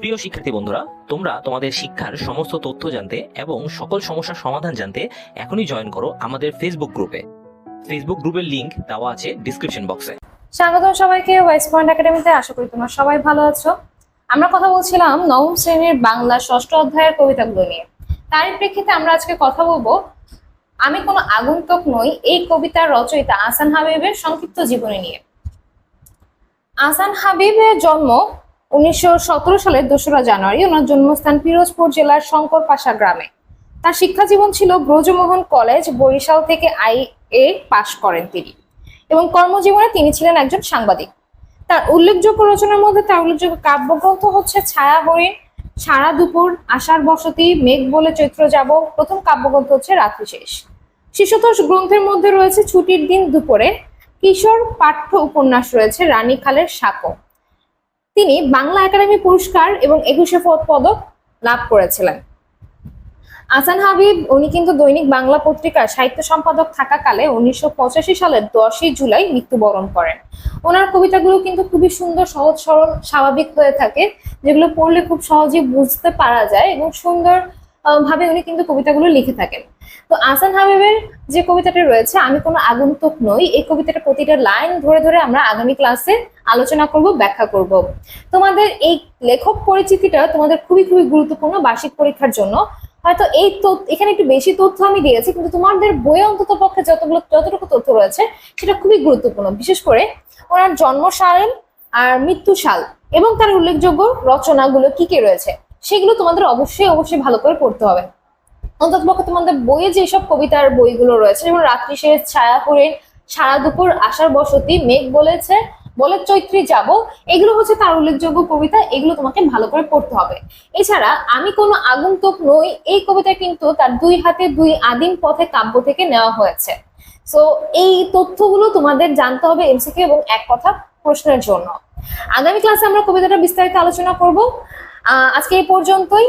প্রিয় শিক্ষার্থী বন্ধুরা, তোমরা তোমাদের শিক্ষার সমস্ত তথ্য জানতে এবং সকল সমস্যার সমাধান জানতে এখনই জয়েন করো আমাদের ফেসবুক গ্রুপে ফেসবুক গ্রুপের লিংক দেওয়া আছে ডিসক্রিপশন বক্সে স্বাগতম সবাইকে ওয়েস্ট পয়েন্ট একাডেমিতে আশা করি তোমরা সবাই ভালো আছো। আমরা কথা বলছিলাম নবম শ্রেণির বাংলা ষষ্ঠ অধ্যায়ের কবিতাগুলো নিয়ে। তারই প্রেক্ষিতে আমরা আজকে কথা বলব, আমি কোনো আগন্তুক নই এই কবিতার রচয়িতা আসান হাবিবের সংক্ষিপ্ত জীবনী নিয়ে। আসান হাবিবের জন্ম উনিশশো সতেরো সালের দোসরা জানুয়ারি ওনার জন্মস্থান পিরোজপুর জেলার শঙ্করপাশা গ্রামে। তার শিক্ষা জীবন ছিল ব্রজমোহন কলেজ, বরিশাল থেকে আই এ পাশ করেন তিনি এবং কর্মজীবনে তিনি ছিলেন একজন সাংবাদিক। তার উল্লেখযোগ্য রচনার মধ্যে তার উল্লেখযোগ্য কাব্যগ্রন্থ হচ্ছে ছায়া হরিণ, সারা দুপুর আষাঢ় বসতি, মেঘ বলে চৈত্র যাব, প্রথম কাব্যগ্রন্থ হচ্ছে রাত্রি শেষ। শিশুতোষ গ্রন্থের মধ্যে রয়েছে ছুটির দিন দুপুরে কিশোর পাঠ্য উপন্যাস রয়েছে রানী খালের সাঁকো তিনি বাংলা একাডেমি পুরস্কার এবং একুশে পদক লাভ করেছিলেন। আসান হাবিব, উনি কিন্তু দৈনিক বাংলা পত্রিকার সাহিত্য সম্পাদক থাকাকালে উনিশশো পঁচাশি সালের দশই জুলাই মৃত্যুবরণ করেন। ওনার কবিতাগুলো কিন্তু খুবই সুন্দর, সহজ, সরল, স্বাভাবিক হয়ে থাকে, যেগুলো পড়লে খুব সহজে বুঝতে পারা যায় এবং সুন্দর ভাবে উনি কিন্তু কবিতাগুলো লিখে থাকেন। তো আসান হাবিবের যে কবিতাটা রয়েছে, আমি কোনো আগন্তুক নই, এই কবিতাটা প্রতিটা লাইন ধরে ধরে আমরা আগামী ক্লাসে আলোচনা করব, ব্যাখ্যা করব। তোমাদের এই লেখক পরিচিতিটা তোমাদের খুবই খুবই গুরুত্বপূর্ণ বার্ষিক পরীক্ষার জন্য। হয়তো এই তথ্য, এখানে একটু বেশি তথ্য আমি দিয়েছি, কিন্তু তোমাদের বইয়ে অন্তত পক্ষে যতগুলো, যতটুকু তথ্য রয়েছে, সেটা খুবই গুরুত্বপূর্ণ। বিশেষ করে ওনার জন্মসাল আর মৃত্যু সাল এবং তার উল্লেখযোগ্য রচনাগুলো কি কি রয়েছে? সেগুলো তোমাদের অবশ্যই অবশ্যই ভালো করে পড়তে হবে। অন্তত পক্ষে তোমাদের বইয়ে যেসব কবিতার বইগুলো রয়েছে, যেমন রাত্রি শেষ ছায়া হরিণ, সারা দুপুর আশার বসতি, মেঘ বলেছে, বলে চৈত্রী যাব, এগুলো হচ্ছে তার উল্লেখযোগ্য কবিতা, এগুলো তোমাকে ভালো করে পড়তে হবে। এছাড়া আমি কোনো আগন্তুক নই, এই কবিতা কিন্তু তার দুই হাতে দুই আদিম পথে কাব্য থেকে নেওয়া হয়েছে। সো এই তথ্যগুলো তোমাদের জানতে হবে এমসিকিউ এবং এক কথা প্রশ্নের জন্য। আগামী ক্লাসে আমরা কবিতাটা বিস্তারিত আলোচনা করব। আজকে এই পর্যন্তই।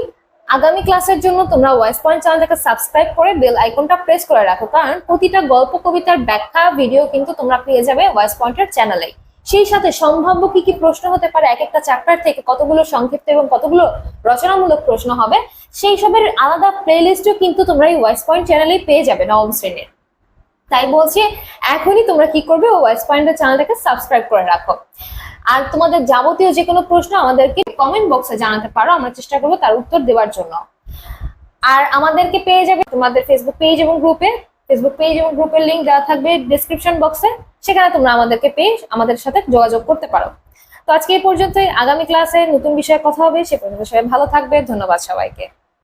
আগামী ক্লাসের জন্য তোমরা ওয়েস পয়েন্ট চ্যানেলটাকে সাবস্ক্রাইব করে বেল আইকনটা প্রেস করে রাখো, কারণ প্রতিটা গল্প, কবিতার ব্যাখ্যা ভিডিও কিন্তু তোমরা পেয়ে যাবে ওয়েস পয়েন্টের চ্যানেলে। সেই সাথে সম্ভাব্য কি কি প্রশ্ন হতে পারে এক একটা চ্যাপ্টার থেকে কতগুলো সংক্ষিপ্ত এবং কতগুলো রচনামূলক প্রশ্ন হবে, সেই সবের আলাদা প্লেলিস্টও কিন্তু তোমরা এই ওয়েস পয়েন্ট চ্যানেলেই পেয়ে যাবে নবম শ্রেণির। তাই বলছি, এখনই তোমরা কি করবে ওয়েস পয়েন্টের চ্যানেলটাকে সাবস্ক্রাইব করে রাখো। আর তোমাদের যাবতীয় যে কোনো প্রশ্ন আমাদেরকে কমেন্ট বক্সে জানাতে পারো, আমরা চেষ্টা করব তার উত্তর দেওয়ার জন্য। আর আমাদেরকে পেয়ে যাবে তোমাদের ফেসবুক পেজ এবং গ্রুপে ফেসবুক পেজ এবং গ্রুপের লিঙ্ক দেওয়া থাকবে ডিসক্রিপশন বক্সে সেখানে তোমরা আমাদেরকে পেয়ে আমাদের সাথে যোগাযোগ করতে পারো। তো আজকে এই পর্যন্তই। আগামী ক্লাসে নতুন বিষয়ে কথা হবে। সে পর্যন্ত সবাই ভালো থাকবে। ধন্যবাদ সবাইকে।